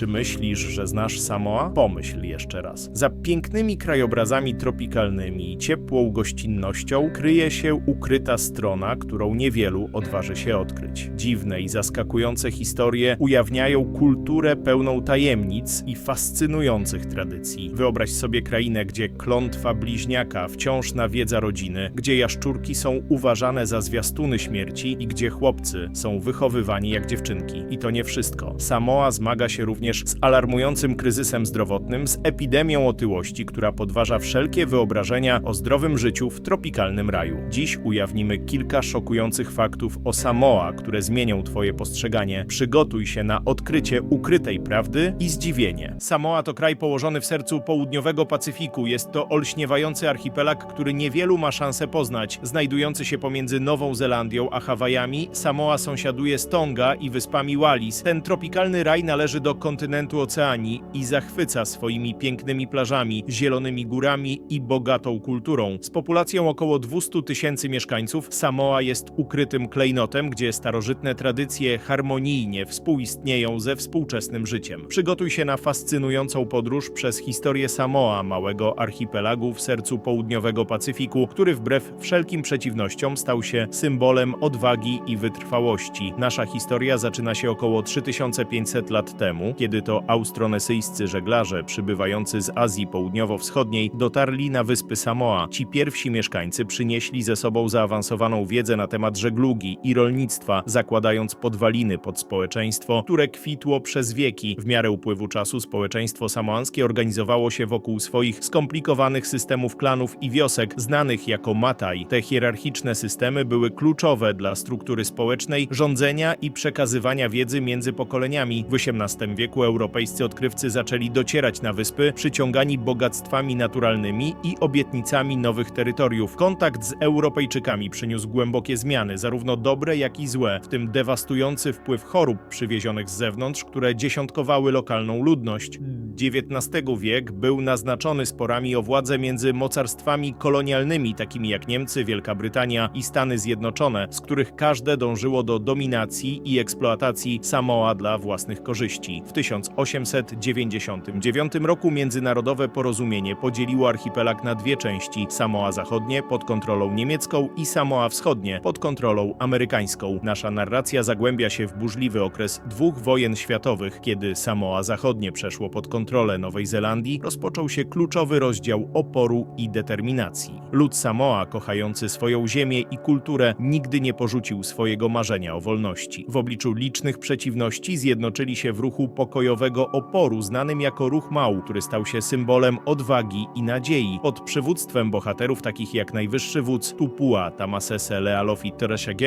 Czy myślisz, że znasz Samoa? Pomyśl jeszcze raz. Za pięknymi krajobrazami tropikalnymi i ciepłą gościnnością kryje się ukryta strona, którą niewielu odważy się odkryć. Dziwne i zaskakujące historie ujawniają kulturę pełną tajemnic i fascynujących tradycji. Wyobraź sobie krainę, gdzie klątwa bliźniaka wciąż nawiedza rodziny, gdzie jaszczurki są uważane za zwiastuny śmierci i gdzie chłopcy są wychowywani jak dziewczynki. I to nie wszystko. Samoa zmaga się również z alarmującym kryzysem zdrowotnym, z epidemią otyłości, która podważa wszelkie wyobrażenia o zdrowym życiu w tropikalnym raju. Dziś ujawnimy kilka szokujących faktów o Samoa, które zmienią Twoje postrzeganie. Przygotuj się na odkrycie ukrytej prawdy i zdziwienie. Samoa to kraj położony w sercu południowego Pacyfiku. Jest to olśniewający archipelag, który niewielu ma szansę poznać. Znajdujący się pomiędzy Nową Zelandią a Hawajami, Samoa sąsiaduje z Tonga i wyspami Wallis. Ten tropikalny raj należy do kontynentu Oceanii i zachwyca swoimi pięknymi plażami, zielonymi górami i bogatą kulturą. Z populacją około 200 tysięcy mieszkańców, Samoa jest ukrytym klejnotem, gdzie starożytne tradycje harmonijnie współistnieją ze współczesnym życiem. Przygotuj się na fascynującą podróż przez historię Samoa, małego archipelagu w sercu południowego Pacyfiku, który wbrew wszelkim przeciwnościom stał się symbolem odwagi i wytrwałości. Nasza historia zaczyna się około 3500 lat temu, kiedy to austronesyjscy żeglarze przybywający z Azji Południowo-Wschodniej dotarli na wyspy Samoa. Ci pierwsi mieszkańcy przynieśli ze sobą zaawansowaną wiedzę na temat żeglugi i rolnictwa, zakładając podwaliny pod społeczeństwo, które kwitło przez wieki. W miarę upływu czasu społeczeństwo samoańskie organizowało się wokół swoich skomplikowanych systemów klanów i wiosek, znanych jako Mataj. Te hierarchiczne systemy były kluczowe dla struktury społecznej, rządzenia i przekazywania wiedzy między pokoleniami. W XVIII wieku europejscy odkrywcy zaczęli docierać na wyspy, przyciągani bogactwami naturalnymi i obietnicami nowych terytoriów. Kontakt z Europejczykami przyniósł głębokie zmiany, zarówno dobre, jak i złe, w tym dewastujący wpływ chorób przywiezionych z zewnątrz, które dziesiątkowały lokalną ludność. XIX wiek był naznaczony sporami o władzę między mocarstwami kolonialnymi, takimi jak Niemcy, Wielka Brytania i Stany Zjednoczone, z których każde dążyło do dominacji i eksploatacji Samoa dla własnych korzyści. W 1899 roku międzynarodowe porozumienie podzieliło archipelag na dwie części: Samoa Zachodnie pod kontrolą niemiecką i Samoa Wschodnie pod kontrolą amerykańską. Nasza narracja zagłębia się w burzliwy okres dwóch wojen światowych, kiedy Samoa Zachodnie przeszło pod kontrolę Nowej Zelandii, rozpoczął się kluczowy rozdział oporu i determinacji. Lud Samoa, kochający swoją ziemię i kulturę, nigdy nie porzucił swojego marzenia o wolności. W obliczu licznych przeciwności zjednoczyli się w ruchu pokojowego oporu, znanym jako Ruch Mał, który stał się symbolem odwagi i nadziei. Pod przywództwem bohaterów takich jak najwyższy wódz Tupua, Tamasese, Lealof i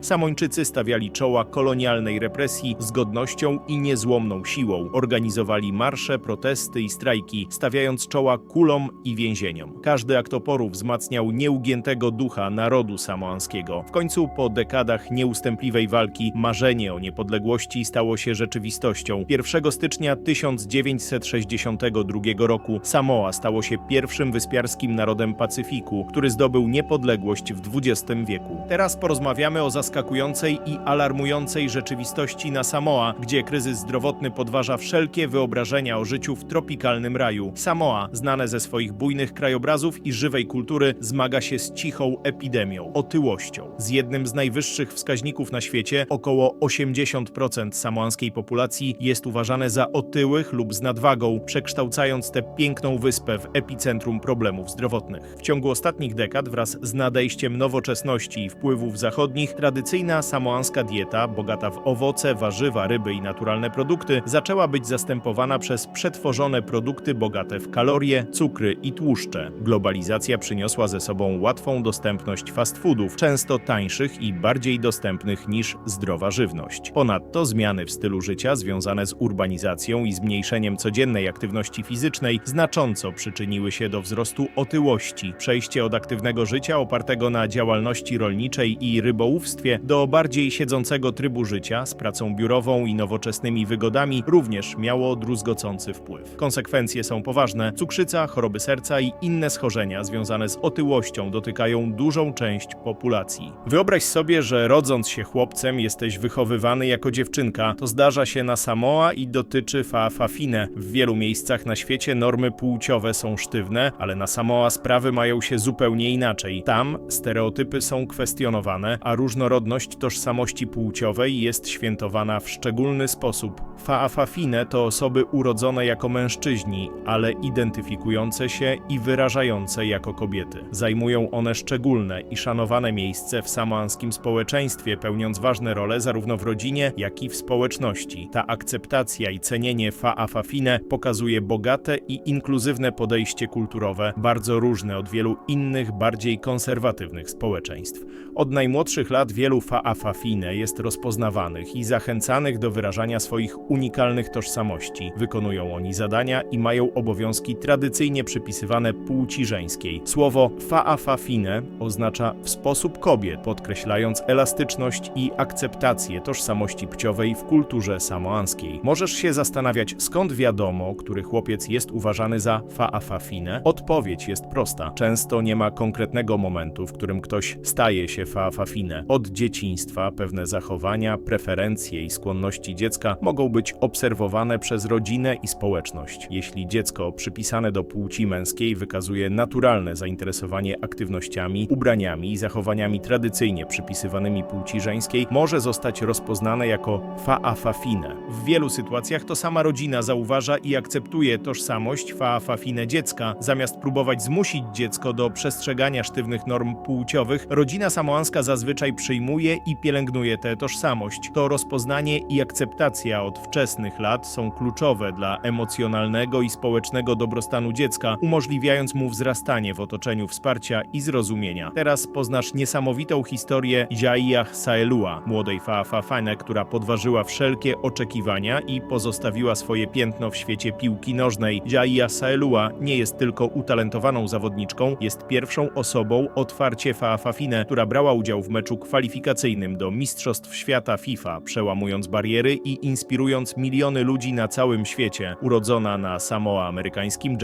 Samończycy stawiali czoła kolonialnej represji z godnością i niezłomną siłą. Organizowali marsze, protesty i strajki, stawiając czoła kulom i więzieniom. Każdy akt oporu wzmacniał nieugiętego ducha narodu samoanskiego. W końcu, po dekadach nieustępliwej walki, marzenie o niepodległości stało się rzeczywistością. 1 stycznia 1962 roku Samoa stało się pierwszym wyspiarskim narodem Pacyfiku, który zdobył niepodległość w XX wieku. Teraz porozmawiamy o zaskakującej i alarmującej rzeczywistości na Samoa, gdzie kryzys zdrowotny podważa wszelkie wyobrażenia o życiu w tropikalnym raju. Samoa, znane ze swoich bujnych krajobrazów i żywej kultury, zmaga się z cichą epidemią otyłością. Z jednym z najwyższych wskaźników na świecie, około 80% samoanskiej populacji jest uważane za otyłych lub z nadwagą, przekształcając tę piękną wyspę w epicentrum problemów zdrowotnych. W ciągu ostatnich dekad wraz z nadejściem nowoczesności i wpływów zachodnich, tradycyjna samoanska dieta, bogata w owoce, warzywa, ryby i naturalne produkty, zaczęła być zastępowana przez przetworzone produkty bogate w kalorie, cukry i tłuszcze. Globalizacja przyniosła ze sobą łatwą dostępność fast foodów, często tańszych i bardziej dostępnych niż zdrowa żywność. Ponadto zmiany w stylu życia związane z urbanizacją i zmniejszeniem codziennej aktywności fizycznej znacząco przyczyniły się do wzrostu otyłości. Przejście od aktywnego życia opartego na działalności rolniczej i rybołówstwie do bardziej siedzącego trybu życia z pracą biurową i nowoczesnymi wygodami również miało druzgocący wpływ. Konsekwencje są poważne: cukrzyca, choroby serca i inne schorzenia związane z otyłością dotykają dużą część populacji. Wyobraź sobie, że rodząc się chłopcem jesteś wychowywany jako dziewczynka. To zdarza się na Samoa i dotyczy Fa'afafine. W wielu miejscach na świecie normy płciowe są sztywne, ale na Samoa sprawy mają się zupełnie inaczej. Tam stereotypy są kwestionowane, a różnorodność tożsamości płciowej jest świętowana w szczególny sposób. Fa'afafine to osoby urodzone jako mężczyźni, ale identyfikujące się i wyrażające jako kobiety. Zajmują one szczególne i szanowane miejsce w samoanskim społeczeństwie, pełniąc ważne role zarówno w rodzinie, jak i w społeczności. Ta akceptacja i cenienie Fa'afafine pokazuje bogate i inkluzywne podejście kulturowe, bardzo różne od wielu innych, bardziej konserwatywnych społeczeństw. Od najmłodszych lat wielu Fa'afafine jest rozpoznawanych i zachęcanych do wyrażania swoich unikalnych tożsamości. Wykonują oni zadania i mają obowiązki tradycyjnie przypisywane płci żeńskiej. Słowo Fa'afafine oznacza w sposób kobiet, podkreślając elastyczność i akceptację tożsamości płciowej w kulturze samoanskiej. Możesz się zastanawiać, skąd wiadomo, który chłopiec jest uważany za Fa'afafine? Odpowiedź jest prosta. Często nie ma konkretnego momentu, w którym ktoś staje się Fa'afafine. Od dzieciństwa pewne zachowania, preferencje i skłonności dziecka mogą być obserwowane przez rodzinę i społeczność. Jeśli dziecko przypisane do płci męskiej wykazuje naturalne zainteresowanie aktywnościami, ubraniami i zachowaniami tradycyjnie przypisywanymi płci żeńskiej, może zostać rozpoznane jako Fa'afafine. W wielu sytuacjach to sama rodzina zauważa i akceptuje tożsamość Fa'afafine dziecka. Zamiast próbować zmusić dziecko do przestrzegania sztywnych norm płciowych, rodzina samoanska zazwyczaj przyjmuje i pielęgnuje tę tożsamość. To rozpoznanie i akceptacja od wczesnych lat są kluczowe dla emocjonalnego i społecznego dobrostanu dziecka, umożliwiając mu wzrastanie w otoczeniu wsparcia i zrozumienia. Teraz poznasz niesamowitą historię Jaiyah Saelua, młodej Fa'afafine, która podważyła wszelkie oczekiwania i pozostawiła swoje piętno w świecie piłki nożnej. Jaiyah Saelua nie jest tylko utalentowaną zawodniczką, jest pierwszą osobą otwarcie Fa'afafine, która brała udział w meczu kwalifikacyjnym do Mistrzostw Świata FIFA, przełamując bariery i inspirując miliony ludzi na całym świecie. Urodzona na Samoa amerykańskim,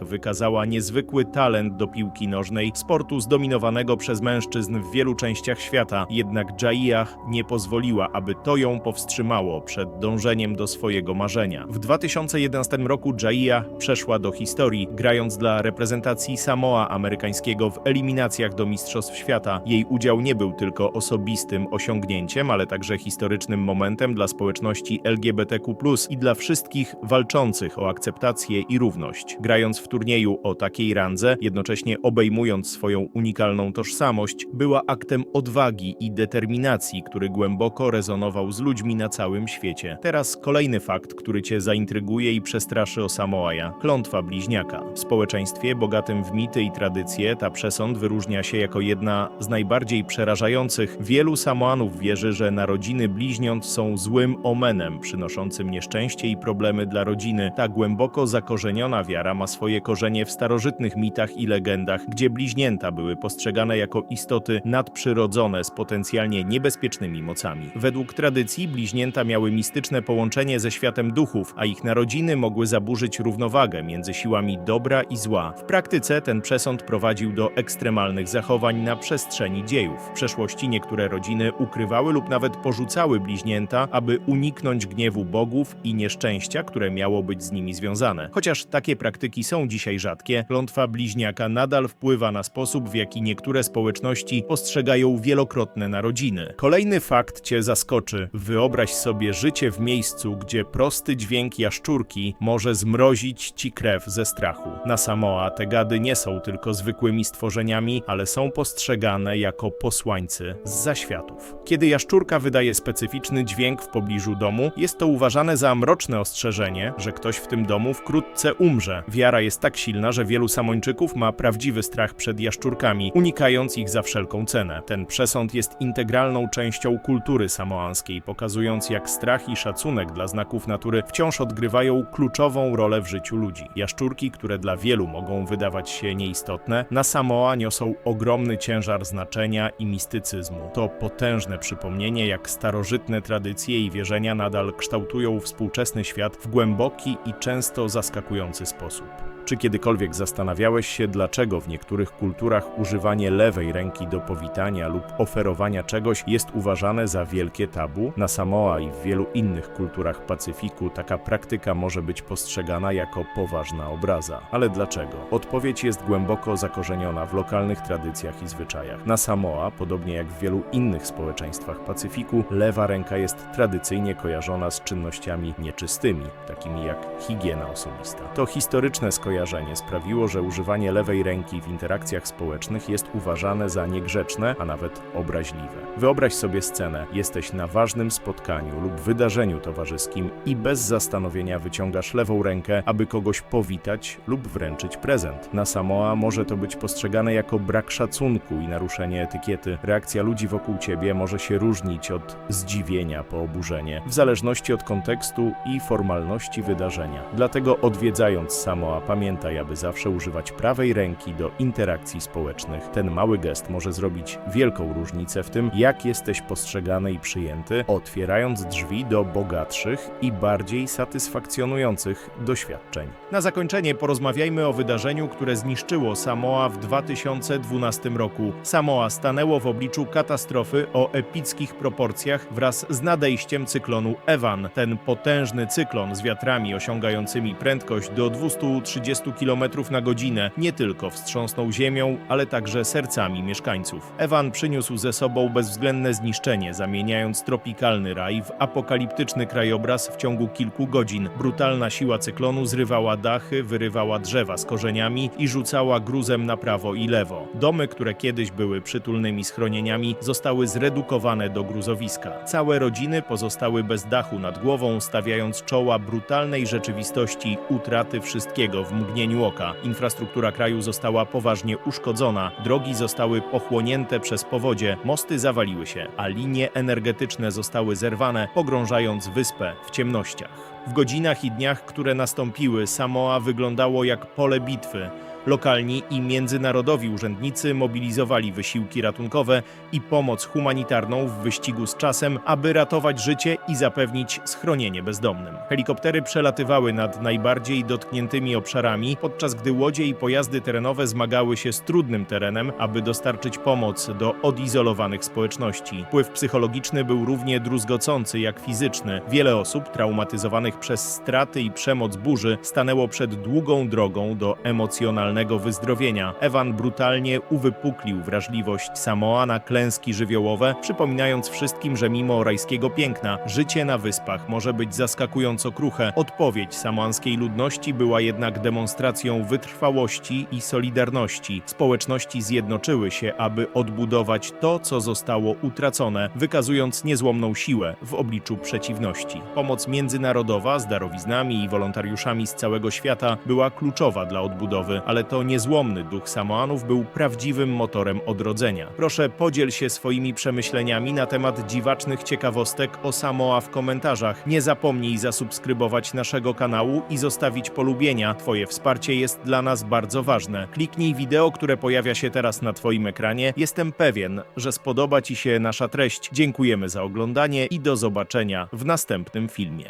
wykazała niezwykły talent do piłki nożnej, sportu zdominowanego przez mężczyzn w wielu częściach świata. Jednak Jaiyah nie pozwoliła, aby to ją powstrzymało przed dążeniem do swojego marzenia. W 2011 roku Jaiyah przeszła do historii, grając dla reprezentacji Samoa amerykańskiego w eliminacjach do Mistrzostw Świata. Jej udział nie był tylko osobistym osiągnięciem, ale także historycznym momentem dla społeczności LGBTQ+, i dla wszystkich walczących o akceptację i równość. Grając w turnieju o takiej randze, jednocześnie obejmując swoją unikalną tożsamość, była aktem odwagi i determinacji, który głęboko rezonował z ludźmi na całym świecie. Teraz kolejny fakt, który cię zaintryguje i przestraszy o Samoaja. Klątwa bliźniaka. W społeczeństwie bogatym w mity i tradycje ta przesąd wyróżnia się jako jedna z najbardziej przerażających. Wielu Samoanów wierzy, że narodziny bliźniąt są złym omenem, przynoszącym nieszczęście i problemy dla rodziny. Ta głęboko zakorzeniona wiara ma swoje korzenie w starożytnych mitach i legendach, gdzie bliźnięta były postrzegane jako istoty nadprzyrodzone z potencjalnie niebezpiecznymi mocami. Według tradycji bliźnięta miały mistyczne połączenie ze światem duchów, a ich narodziny mogły zaburzyć równowagę między siłami dobra i zła. W praktyce ten przesąd prowadził do ekstremalnych zachowań na przestrzeni dziejów. W przeszłości niektóre rodziny ukrywały lub nawet porzucały bliźnięta, aby uniknąć gniewu bogów i nieszczęścia, które miało być z nimi związane. Chociaż takie praktyki są dzisiaj rzadkie, klątwa bliźniaka nadal wpływa na sposób, w jaki niektóre społeczności postrzegają wielokrotne narodziny. Kolejny fakt cię zaskoczy. Wyobraź sobie życie w miejscu, gdzie prosty dźwięk jaszczurki może zmrozić ci krew ze strachu. Na Samoa te gady nie są tylko zwykłymi stworzeniami, ale są postrzegane jako posłańcy z zaświatów. Kiedy jaszczurka wydaje specyficzny dźwięk w pobliżu domu, jest to uważane za mroczne ostrzeżenie, że ktoś w tym domu wkrótce umrze. Wiara jest tak silna, że wielu Samończyków ma prawdziwy strach przed jaszczurkami, unikając ich za wszelką cenę. Ten przesąd jest integralną częścią kultury samoanskiej, pokazując jak strach i szacunek dla znaków natury wciąż odgrywają kluczową rolę w życiu ludzi. Jaszczurki, które dla wielu mogą wydawać się nieistotne, na Samoa niosą ogromny ciężar znaczenia i mistycyzmu. To potężne przypomnienie, jak starożytne tradycje i wierzenia nadal kształtują współczesny świat w głęboki i często zaskakujący sposób. Czy kiedykolwiek zastanawiałeś się, dlaczego w niektórych kulturach używanie lewej ręki do powitania lub oferowania czegoś jest uważane za wielkie tabu? Na Samoa i w wielu innych kulturach Pacyfiku taka praktyka może być postrzegana jako poważna obraza. Ale dlaczego? Odpowiedź jest głęboko zakorzeniona w lokalnych tradycjach i zwyczajach. Na Samoa, podobnie jak w wielu innych społeczeństwach Pacyfiku, lewa ręka jest tradycyjnie kojarzona z czynnościami nieczystymi, takimi jak higiena osobista. To historyczne skojarzenie sprawiło, że używanie lewej ręki w interakcjach społecznych jest uważane za niegrzeczne, a nawet obraźliwe. Wyobraź sobie scenę: jesteś na ważnym spotkaniu lub wydarzeniu towarzyskim i bez zastanowienia wyciągasz lewą rękę, aby kogoś powitać lub wręczyć prezent. Na Samoa może to być postrzegane jako brak szacunku i naruszenie etykiety. Reakcja ludzi wokół ciebie może się różnić od zdziwienia po oburzenie, w zależności od kontekstu i formalności wydarzenia. Dlatego odwiedzając Samoa, pamiętaj, aby zawsze używać prawej ręki do interakcji społecznych. Ten mały gest może zrobić wielką różnicę w tym, jak jesteś postrzegany i przyjęty, otwierając drzwi do bogatszych i bardziej satysfakcjonujących doświadczeń. Na zakończenie porozmawiajmy o wydarzeniu, które zniszczyło Samoa w 2012 roku. Samoa stanęło w obliczu katastrofy o epickich proporcjach wraz z nadejściem cyklonu Evan. Ten potężny cyklon z wiatrami osiągającymi prędkość do 230 km na godzinę nie tylko wstrząsnął ziemią, ale także sercami mieszkańców. Evan przyniósł ze sobą bezwzględne zniszczenie, zamieniając tropikalny raj w apokaliptyczny krajobraz w ciągu kilku godzin. Brutalna siła cyklonu zrywała dachy, wyrywała drzewa z korzeniami i rzucała gruzem na prawo i lewo. Domy, które kiedyś były przytulnymi schronieniami, zostały zredukowane do gruzowiska. Całe rodziny pozostały bez dachu nad głową, stawiając czoła brutalnej rzeczywistości utraty wszystkiego w mgnieniu oka. Infrastruktura kraju została poważnie uszkodzona, drogi zostały pochłonięte przez powodzie, mosty zawaliły się, a linie energetyczne zostały zerwane, pogrążając wyspę w ciemnościach. W godzinach i dniach, które nastąpiły, Samoa wyglądało jak pole bitwy. Lokalni i międzynarodowi urzędnicy mobilizowali wysiłki ratunkowe i pomoc humanitarną w wyścigu z czasem, aby ratować życie i zapewnić schronienie bezdomnym. Helikoptery przelatywały nad najbardziej dotkniętymi obszarami, podczas gdy łodzie i pojazdy terenowe zmagały się z trudnym terenem, aby dostarczyć pomoc do odizolowanych społeczności. Wpływ psychologiczny był równie druzgocący jak fizyczny. Wiele osób traumatyzowanych przez straty i przemoc burzy stanęło przed długą drogą do emocjonalnego wyzdrowienia. Ewan brutalnie uwypuklił wrażliwość Samoa na klęski żywiołowe, przypominając wszystkim, że mimo rajskiego piękna, życie na wyspach może być zaskakująco kruche. Odpowiedź samoanskiej ludności była jednak demonstracją wytrwałości i solidarności. Społeczności zjednoczyły się, aby odbudować to, co zostało utracone, wykazując niezłomną siłę w obliczu przeciwności. Pomoc międzynarodowa z darowiznami i wolontariuszami z całego świata była kluczowa dla odbudowy, ale to niezłomny duch Samoanów był prawdziwym motorem odrodzenia. Proszę podziel się swoimi przemyśleniami na temat dziwacznych ciekawostek o Samoa w komentarzach. Nie zapomnij zasubskrybować naszego kanału i zostawić polubienia. Twoje wsparcie jest dla nas bardzo ważne. Kliknij wideo, które pojawia się teraz na Twoim ekranie. Jestem pewien, że spodoba Ci się nasza treść. Dziękujemy za oglądanie i do zobaczenia w następnym filmie.